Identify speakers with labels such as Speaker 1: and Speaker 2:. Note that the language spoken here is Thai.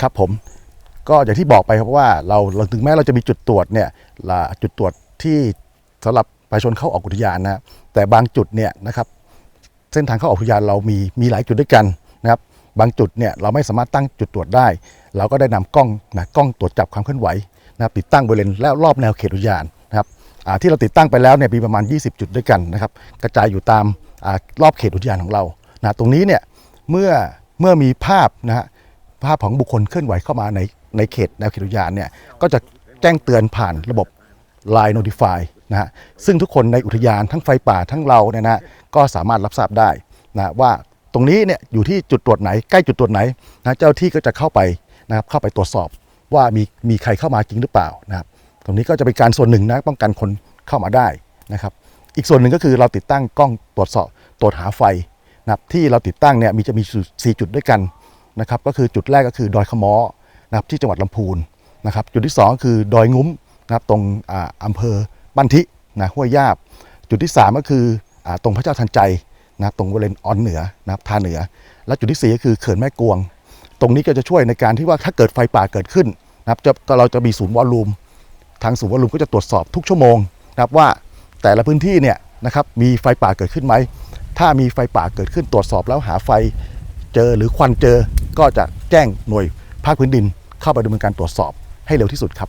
Speaker 1: ครับผมก็อย่างที่บอกไปครับว่าเราเราถึงแม้เราจะมีจุดตรวจเนี่ยจุดตรวจที่สำหรับประชาชนเข้าออกอุทยานนะแต่บางจุดเนี่ยนะครับเส้นทางเข้าออกอุทยานเรามีมีหลายจุดด้วยกันนะครับบางจุดเนี่ยเราไม่สามารถตั้งจุดตรวจได้ เราก็ได้นำกล้องนะกล้องตรวจจับความเคลื่อนไหวนะติดตั้งบริเวณและรอบแนวเขตอุทยานนะครับที่เราติดตั้งไปแล้วเนี่ยมีประมาณ 20 จุดด้วยกันนะครับกระจายอยู่ตามอรอบเขตอุทยานของเรานะตรงนี้เนี่ยเมื่อเมื่อมีภาพนะฮะ ภาพของบุคคลเคลื่อนไหวเข้ามาในในเขตแนวเขตอุทยานเนี่ยก็จะแจ้งเตือนผ่านระบบ Line Notify นะฮะซึ่งทุกคนในอุทยานทั้งไฟป่าทั้งเราเนี่ยนะก็สามารถรับทราบได้นะว่าตรงนี้เนี่ยอยู่ที่จุดตรวจไหนใกล้จุดตรวจไหนนะเจ้าที่ก็จะเข้าไปนะครับเข้าไปตรวจสอบว่ามีมีใครเข้ามาจริงหรือเปล่านะครับตรงนี้ก็จะเป็นการส่วนหนึ่งนะป้องกันคนเข้ามาได้นะครับอีกส่วนหนึ่งก็คือเราติดตั้งกล้องตรวจสอบตรวจหาไฟนะครับที่เราติดตั้งเนี่ยมีจะมีสี่จุดด้วยกัน นะครับก็คือจุดแรกก็คือดอยขมอนะครับที่จังหวัดลำพูนนะครับจุดที่2ก็คือดอยงุ้มนะครับตรงอ่าอำเภอบ้านทินะห้วยยาบ จุดที่ 3 ก็คืออตรงพระเจ้าทันใจนะตรงบริเวณออนเหนือนะครับทาเหนือ และจุดที่ 4 ก็คือเขื่อนแม่กวง ตรงนี้ก็จะช่วยในการที่ว่าถ้าเกิดไฟป่าเกิดขึ้นนะครับจะเราจะมีศูนย์วอลลุ่มทางศูนย์วอลลุ่มก็จะตรวจสอบทุกชั่วโมงนะครับว่าแต่ละพื้นที่เนี่ยนะครับมีไฟป่าเกิดขึ้นไหม ถ้ามีไฟป่าเกิดขึ้นตรวจสอบแล้วหาไฟเจอหรือควันเจอ ก็จะแจ้งหน่วยภาคพื้นดินเข้าไปดำเนินการตรวจสอบให้เร็วที่สุดครับ